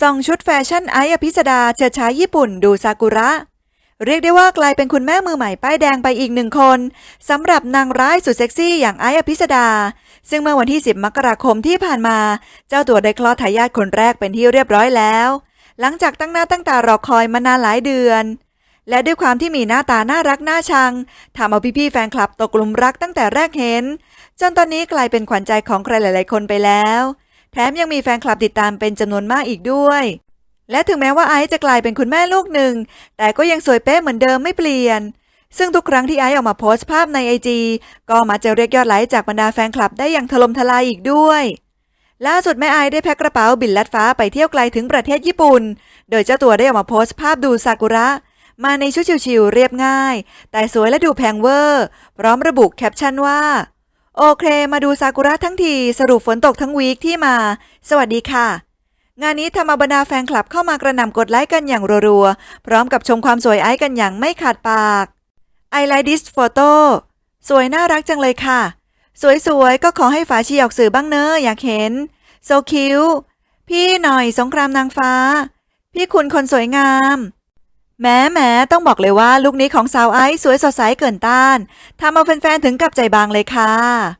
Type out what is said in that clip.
ส่องชุดแฟชั่นไออภิสดาเฉิดฉายญี่ปุ่นดูซากุระ เรียกได้ว่ากลายเป็นคุณแม่มือใหม่ป้ายแดงไปอีกหนึ่งคนสำหรับนางร้ายสุดเซ็กซี่อย่างไออภิสดา ซึ่งเมื่อวันที่ 10 มกราคมที่ผ่านมา เจ้าตัวได้คลอดทายาทคนแรกเป็นที่เรียบร้อยแล้ว หลังจากตั้งหน้าตั้งตารอคอยมานานหลายเดือน และด้วยความที่มีหน้าตาน่ารักน่าชังทำเอาพี่ๆแฟนคลับตกหลุมรักตั้งแต่แรกเห็น จนตอนนี้กลายเป็นขวัญใจของใครหลาย ๆ คนไปแล้ว แถมยังมีแฟนคลับติดตามเป็นจำนวนมากอีกด้วย และถึงแม้ว่าไอซ์จะกลายเป็นคุณแม่ลูกหนึ่ง แต่ก็ยังสวยเป๊ะเหมือนเดิมไม่เปลี่ยน ซึ่งทุกครั้งที่ไอซ์ออกมาโพสต์ภาพในไอจีก็มาจะเรียกยอดไลค์จากบรรดาแฟนคลับได้อย่างถล่มทลายอีกด้วยล่าสุดแม่ไอซ์ได้แพ็คกระเป๋าบินลัดฟ้าไปเที่ยวไกลถึงประเทศญี่ปุ่น โดยเจ้าตัวได้ออกมาโพสต์ภาพดูซากุระ มาในชุดชิวๆเรียบง่าย แต่สวยและดูแพงเวอร์ พร้อมระบุแคปชั่นว่า โอเค มาดูซากุระทั้งที สรุปฝนตกทั้งวีคที่มา สวัสดีค่ะ งานนี้ทำเอาบรรดาแฟนคลับเข้ามากระหน่ำกดไลค์กันอย่างรัวๆ พร้อมกับชมความสวยไอซ์กันอย่างไม่ขาดปาก I like this photo สวยน่ารักจังเลยค่ะ สวยๆ ก็ขอให้ฝาชีออกสื่อบ้างเนอะอยากเห็น so cute พี่หน่อยสงครามนางฟ้า พี่คุณคนสวยงาม แม้แม้ต้องบอกเลยว่าลุคนี้ของสาวไอซ์สวยสดใสเกินต้านทำเอาแฟนๆถึงกับใจบางเลยค่ะ